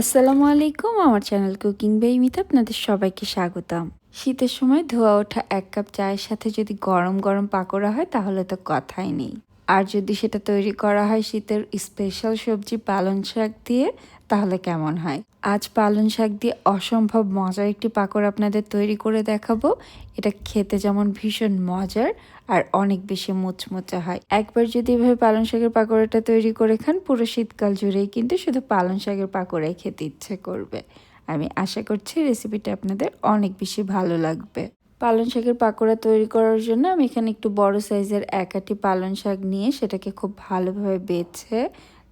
আসসালামু আলাইকুম, আমার চ্যানেল কুকিং বেই বেইমিতে আপনাদের সবাইকে স্বাগতম। শীতের সময় ধোয়া ওঠা এক কাপ চায়ের সাথে যদি গরম গরম পাকোড়া হয়, তাহলে তো কথাই নেই। আর যদি সেটা তৈরি করা হয় শীতের স্পেশাল সবজি পালং শাক দিয়ে, তাহলে কেমন হয়? আজ পালং শাক দিয়ে অসম্ভব মজার একটি পাকোড়া আপনাদের তৈরি করে দেখাবো। এটা খেতে যেমন ভীষণ মজার আর অনেক বেশি মুচমুচে হয়। একবার যদি এভাবে পালং শাকের পাকোড়াটা তৈরি করে খান, পুরো শীতকাল জুড়েই কিন্তু শুধু পালং শাকের পাকোড়াই খেতে ইচ্ছে করবে। আমি আশা করছি রেসিপিটা আপনাদের অনেক বেশি ভালো লাগবে। পালং শাকের পাকোড়া তৈরি করার জন্য আমি এখানে একটু বড় সাইজের এক আটি পালং শাক নিয়ে সেটাকে খুব ভালোভাবে বেছে,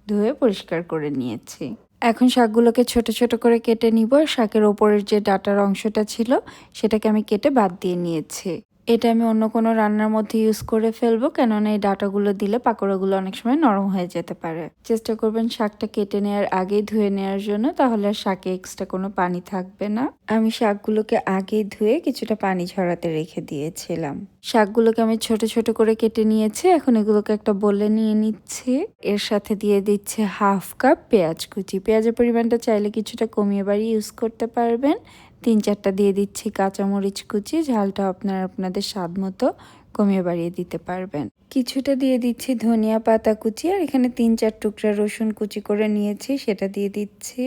ধুয়ে পরিষ্কার করে নিয়েছি। এখন শাকগুলোকে ছোট ছোট করে কেটে নিব। শাকের ওপরের যে ডাটার অংশটা ছিল, সেটাকে আমি কেটে বাদ দিয়ে নিয়েছি। এটা আমি অন্য কোনো রান্নার মধ্যে ইউজ করে ফেলব, কেননা এই ডাটাগুলো দিলে পাকোড়াগুলো অনেক সময় নরম হয়ে যেতে পারে। চেষ্টা করবেন শাকটা কেটে নেওয়ার আগেই ধুয়ে নেওয়ার জন্য, তাহলে আর শাকে এক্সট্রা কোনো পানি থাকবে না। আমি শাকগুলোকে আগেই ধুয়ে কিছুটা পানি ঝরাতে রেখে দিয়েছিলাম। শাকগুলোকে আমি ছোট ছোট করে কেটে নিয়েছি, এখন এগুলোকে একটা বলে নিয়ে নিচ্ছি। এর সাথে দিয়ে দিচ্ছে হাফ কাপ পেঁয়াজ কুচি। পেঁয়াজের পরিমাণটা চাইলে কিছুটা কমিয়ে বাড়িয়ে ইউজ করতে পারবেন। তিন চারটা দিয়ে দিচ্ছি কাঁচামরিচ কুচি, ঝালটা আপনারা, আপনাদের স্বাদ মতো কমিয়ে বাড়িয়ে দিতে পারবেন। কিছুটা দিয়ে দিচ্ছি ধনিয়া পাতা কুচি আর এখানে তিন চার টুকরা রসুন কুচি করে নিয়েছি, সেটা দিয়ে দিচ্ছি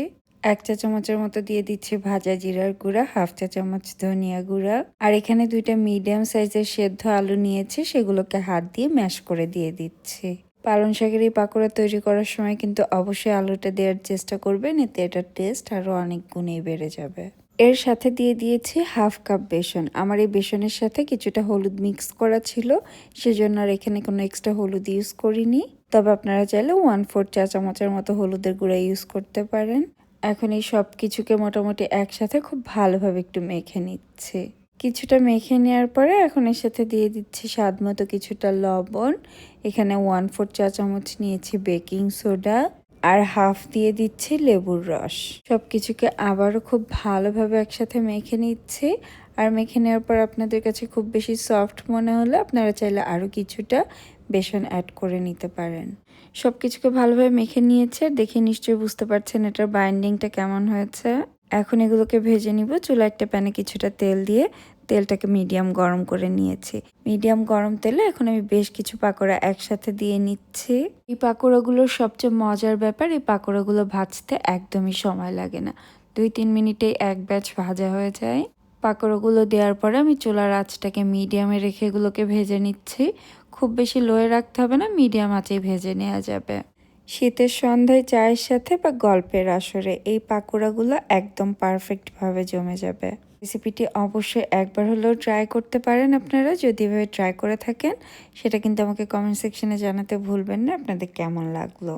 এক চা চামচের মতো দিয়ে দিচ্ছি ভাজা জিরার গুঁড়া, হাফ চা চামচ ধনিয়া গুঁড়া আর এখানে দুইটা মিডিয়াম সাইজের সেদ্ধ আলু নিয়েছি, সেগুলোকে হাত দিয়ে ম্যাশ করে দিয়ে দিচ্ছি। পালং শাকের এই পাকোড়া তৈরি করার সময় কিন্তু অবশ্যই আলুটা দেওয়ার চেষ্টা করবেন, এতে এটার টেস্ট আরও অনেক গুণেই বেড়ে যাবে। এর সাথে দিয়ে দিয়েছি হাফ কাপ বেসন। আমার এই বেসনের সাথে কিছুটা হলুদ মিক্স করা ছিল, সেজন্য আর এখানে কোনো এক্সট্রা হলুদ ইউজ করিনি। তবে আপনারা চাইলে ওয়ান ফোর চা চামচের মতো হলুদের গুঁড়া ইউজ করতে পারেন। এখন এই সব কিছুকে মোটামুটি একসাথে খুব ভালোভাবে একটু মেখে নিচ্ছে। কিছুটা মেখে নেওয়ার পরে এখন এর সাথে দিয়ে দিচ্ছি স্বাদ মতো কিছুটা লবণ। এখানে ওয়ান ফোর চা চামচ নিয়েছি বেকিং সোডা। আর হাফ দিয়ে দিচ্ছি লেবুর রস। সব কিছুকে আবারও খুব ভালোভাবে একসাথে মেখে নিচ্ছি। আর মেখে নেওয়ার পর আপনাদের কাছে খুব বেশি সফট মনে হলে আপনারা চাইলে আরও কিছুটা বেসন অ্যাড করে নিতে পারেন। সব কিছুকে ভালোভাবে মেখে নিয়েছে, দেখে নিশ্চয়ই বুঝতে পারছেন এটার বাইন্ডিংটা কেমন হয়েছে। এখন এগুলোকে ভেজে নিব চুলা একটা প্যানে কিছুটা তেল দিয়ে তেলটাকে মিডিয়াম গরম করে নিয়েছি। মিডিয়াম গরম তেলে এখন আমি বেশ কিছু পাকোড়া একসাথে দিয়ে নিচ্ছি। এই পাকোড়াগুলোর সবচেয়ে মজার ব্যাপার, এই পাকোড়াগুলো ভাজতে একদমই সময় লাগে না। দুই তিন মিনিটেই এক ব্যাচ ভাজা হয়ে যায়। পাকোড়াগুলো দেওয়ার পরে আমি চুলার আঁচটাকে মিডিয়ামে রেখে এগুলোকে ভেজে নিচ্ছি। খুব বেশি লোয়ে রাখতে হবে না মিডিয়াম আঁচেই ভেজে নেওয়া যাবে। শীতের সন্ধ্যায় চায়ের সাথে বা গল্পের আসরে এই পাকোড়াগুলো একদম পারফেক্টভাবে জমে যাবে। রেসিপিটি অবশ্যই একবার হলেও ট্রাই করতে পারেন আপনারা। যদি এভাবে ট্রাই করে থাকেন, সেটা কিন্তু আমাকে কমেন্ট সেকশনে জানাতে ভুলবেন না, আপনাদের কেমন লাগল?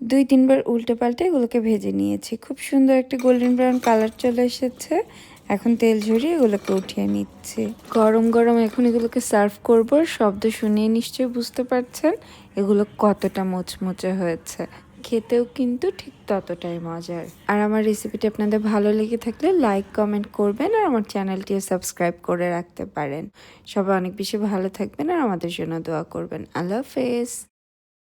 দুই, তিনবার উল্টে পাল্টে এগুলোকে ভেজে নিয়েছি। খুব সুন্দর একটা গোল্ডেন ব্রাউন কালার চলে এসেছে। এখন তেল ঝরিয়ে এগুলোকে উঠিয়ে নিচ্ছি। গরম গরম এখন এগুলোকে সার্ভ করব। শব্দ শুনিয়ে নিশ্চয়ই বুঝতে পারছেন এগুলো কতটা মুচমুচে হয়েছে। খেতেও কিন্তু ঠিক ততটাই মজার। আর আমার রেসিপিটি আপনাদের ভালো লেগে থাকলে লাইক কমেন্ট করবেন আর আমার চ্যানেলটিও সাবস্ক্রাইব করে রাখতে পারেন। সবাই অনেক বেশি ভালো থাকবেন আর আমাদের জন্য দোয়া করবেন। আল্লাহ হাফেজ।